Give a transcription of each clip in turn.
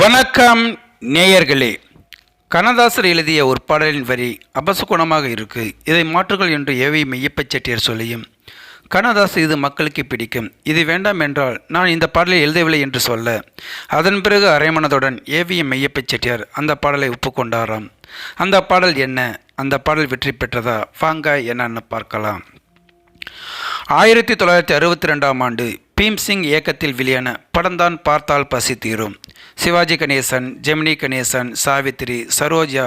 வணக்கம் நேயர்களே. கண்ணதாசர் எழுதிய ஒரு பாடலின் வரி அபசகுணமாக இருக்கு. இதை மாற்றுகள் என்று ஏவி மெய்யப்ப செட்டியார் சொல்லியும் கண்ணதாசர் இது மக்களுக்கு பிடிக்கும். இது வேண்டாம் என்றால் நான் இந்த பாடலை எழுதவில்லை என்று சொல்ல. அதன் பிறகு அரைமனதுடன் ஏவிஎம் மெய்யப்ப செட்டியார் அந்த பாடலை ஒப்புக்கொண்டாராம். அந்த பாடல் என்ன? அந்த பாடல் வெற்றி பெற்றதா? வாங்க என்னன்னு பார்க்கலாம். ஆயிரத்தி தொள்ளாயிரத்தி அறுபத்தி ரெண்டாம் ஆண்டு பீம்சிங் இயக்கத்தில் வெளியான படம்தான் பார்த்தால் பசி தீரும். சிவாஜி கணேசன் ஜெமினி கணேசன் சாவித்திரி சரோஜா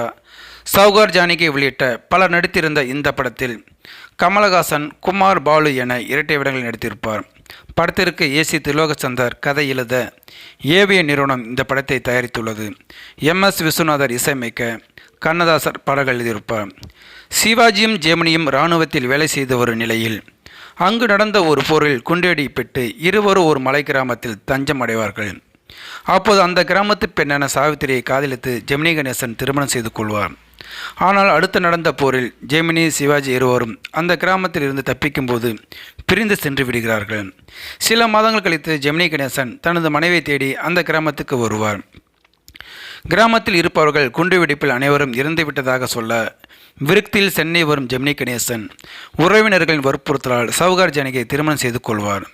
சௌகார் ஜானகி உள்ளிட்ட பலர் நடித்திருந்த இந்த படத்தில் கமலஹாசன் குமார் பாலு என இரட்டை விடங்கள் நடித்திருப்பார். படத்திற்கு ஏசி திலோகச்சந்தர் கதை எழுத ஏவிய நிறுவனம் இந்த படத்தை தயாரித்துள்ளது. எம் எஸ் விஸ்வநாதர் இசையமைக்க கண்ணதாசர் பாடல்கள் எழுதியிருப்பார். சிவாஜியும் ஜெமினியும் இராணுவத்தில் வேலை செய்த ஒரு நிலையில் அங்கு நடந்த ஒரு போரில் குண்டடிப்பட்டு இருவரும் ஒரு மலை கிராமத்தில் தஞ்சம் அடைவார்கள். அப்போது அந்த கிராமத்து பெண்ணான சாவித்திரியை காதலித்து ஜெமினி கணேசன் திருமணம் செய்து கொள்வார். ஆனால் அடுத்து நடந்த போரில் ஜெமினி சிவாஜி இருவரும் அந்த கிராமத்தில் இருந்து தப்பிக்கும்போது பிரிந்து சென்று விடுகிறார்கள். சில மாதங்கள் கழித்து ஜெமினி கணேசன் தனது மனைவியை தேடி அந்த கிராமத்துக்கு வருவார். கிராமத்தில் இருப்பவர்கள் குண்டுவெடிப்பில் அனைவரும் இறந்துவிட்டதாக சொல்ல விருக்தியில் சென்னை வரும் ஜெமினி கணேசன் உறவினர்களின் வற்புறுத்தலால் சவுகார் ஜானகியை திருமணம் செய்து கொள்வார்.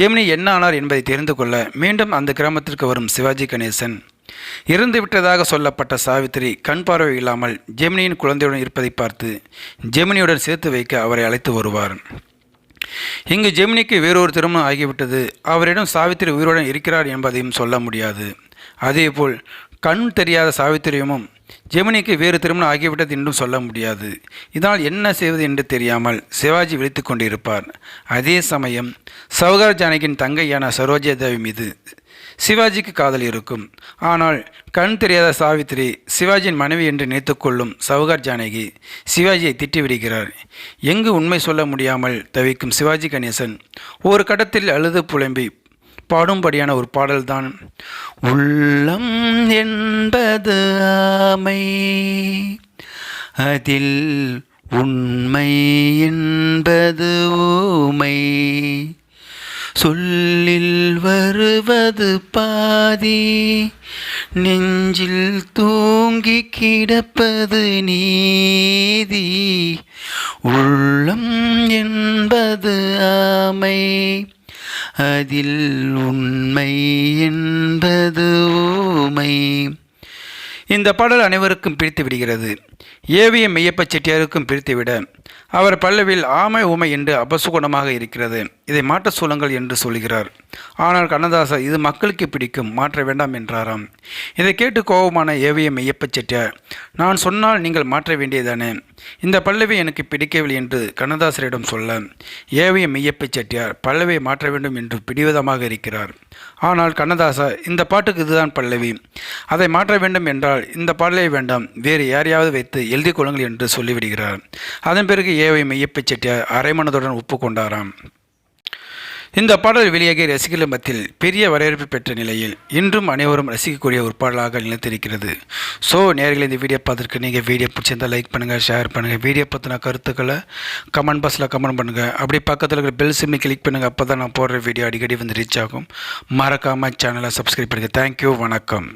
ஜெமினி என்ன ஆனார் என்பதை தெரிந்து கொள்ள மீண்டும் அந்த கிராமத்திற்கு வரும் சிவாஜி கணேசன். இறந்து விட்டதாக சொல்லப்பட்ட சாவித்திரி கண் பார்வை இல்லாமல் ஜெமினியின் குழந்தையுடன் இருப்பதை பார்த்து ஜெமினியுடன் சேர்த்து வைக்க அவரை அழைத்து வருவார். இங்கு ஜெமினிக்கு வேறொரு திருமணம் ஆகிவிட்டது. அவரிடம் சாவித்திரி உயிருடன் இருக்கிறார் என்பதையும் சொல்ல முடியாது. அதேபோல் கண் தெரியாத சாவித்திரியமும் ஜெமினிக்கு வேறு திருமணம் ஆகிவிட்டது என்றும் சொல்ல முடியாது. இதனால் என்ன செய்வது என்று தெரியாமல் சிவாஜி விழித்து கொண்டிருப்பார். அதே சமயம் சௌகார் ஜானகியின் தங்கையான சரோஜாதேவி மீது சிவாஜிக்கு காதல் இருக்கும். ஆனால் கண் தெரியாத சாவித்திரி சிவாஜியின் மனைவி என்று நினைத்துக்கொள்ளும் சவுகார் ஜானகி சிவாஜியை திட்டிவிடுகிறார். எங்கு உண்மை சொல்ல முடியாமல் தவிக்கும் சிவாஜி கணேசன் ஒரு கட்டத்தில் அழுது புலம்பி பாடும்படியான ஒரு பாடல்தான் உள்ளம் என்பது ஆமை அதில் உண்மை என்பது ஊமை. சொல்லில் வருவது பாதி நெஞ்சில் தூங்கி கிடப்பது நீதி. உள்ளம் என்பது ஆமை அதில் உண்மை என்பது ஊமை. இந்த பாடல் அனைவருக்கும் பிரித்து விடுகிறது. ஏவிஎம் மெய்யப்ப செட்டியாருக்கும் பிரித்துவிட அவர் பல்லவில் ஆமை ஊமை என்று அபசுகுணமாக இருக்கிறது. இதை மாற்ற சூழங்கள் என்று சொல்கிறார். ஆனால் கண்ணதாசர் இது மக்களுக்கு பிடிக்கும் மாற்ற வேண்டாம் என்றாராம். இதை கேட்டு கோபமான ஏவிஎம் மெய்யப்ப செட்டியார் நான் சொன்னால் நீங்கள் மாற்ற வேண்டியதானே இந்த பல்லவி எனக்கு பிடிக்கவில்லை என்று கண்ணதாசரிடம் சொல்ல ஏவிஎம் மெய்யப்ப செட்டியார் பல்லவியை மாற்ற வேண்டும் என்று பிடிவதமாக இருக்கிறார். ஆனால் கண்ணதாசர் இந்த பாட்டுக்கு இதுதான் பல்லவி. அதை மாற்ற வேண்டும் என்றால் இந்த பாடலை வேண்டாம் வேறு யாரையாவது வைத்து எழுதி கொள்ளுங்கள் என்று சொல்லிவிடுகிறார். அதன் பிறகு ஏவை மெய்யப்ப செட்டியார் அரைமனதுடன் ஒப்புக்கொண்டாராம். இந்த பாடல் வெளியாகி ரசிகர்கள் மத்தியில் பெரிய வரவேற்பு பெற்ற நிலையில் இன்றும் அனைவரும் ரசிக்கக்கூடிய ஒரு பாடலாக நிலைத்திருக்கிறது. ஸோ நேரில் இந்த வீடியோ பார்த்துருக்கு நீங்கள் வீடியோ பிடிச்சிருந்தால் லைக் பண்ணுங்கள் ஷேர் பண்ணுங்கள் வீடியோ பற்றின கருத்துக்களை கமெண்ட் பாக்ஸில் கமெண்ட் பண்ணுங்கள் அப்படி பக்கத்தில் இருக்கிற பெல் சிம்மை கிளிக் பண்ணுங்கள் அப்போ தான் நான் போடுற வீடியோ அடிக்கடி வந்து ரீச் ஆகும். மறக்காமல் சேனலை சப்ஸ்கிரைப் பண்ணுங்கள் தேங்க்யூ வணக்கம்.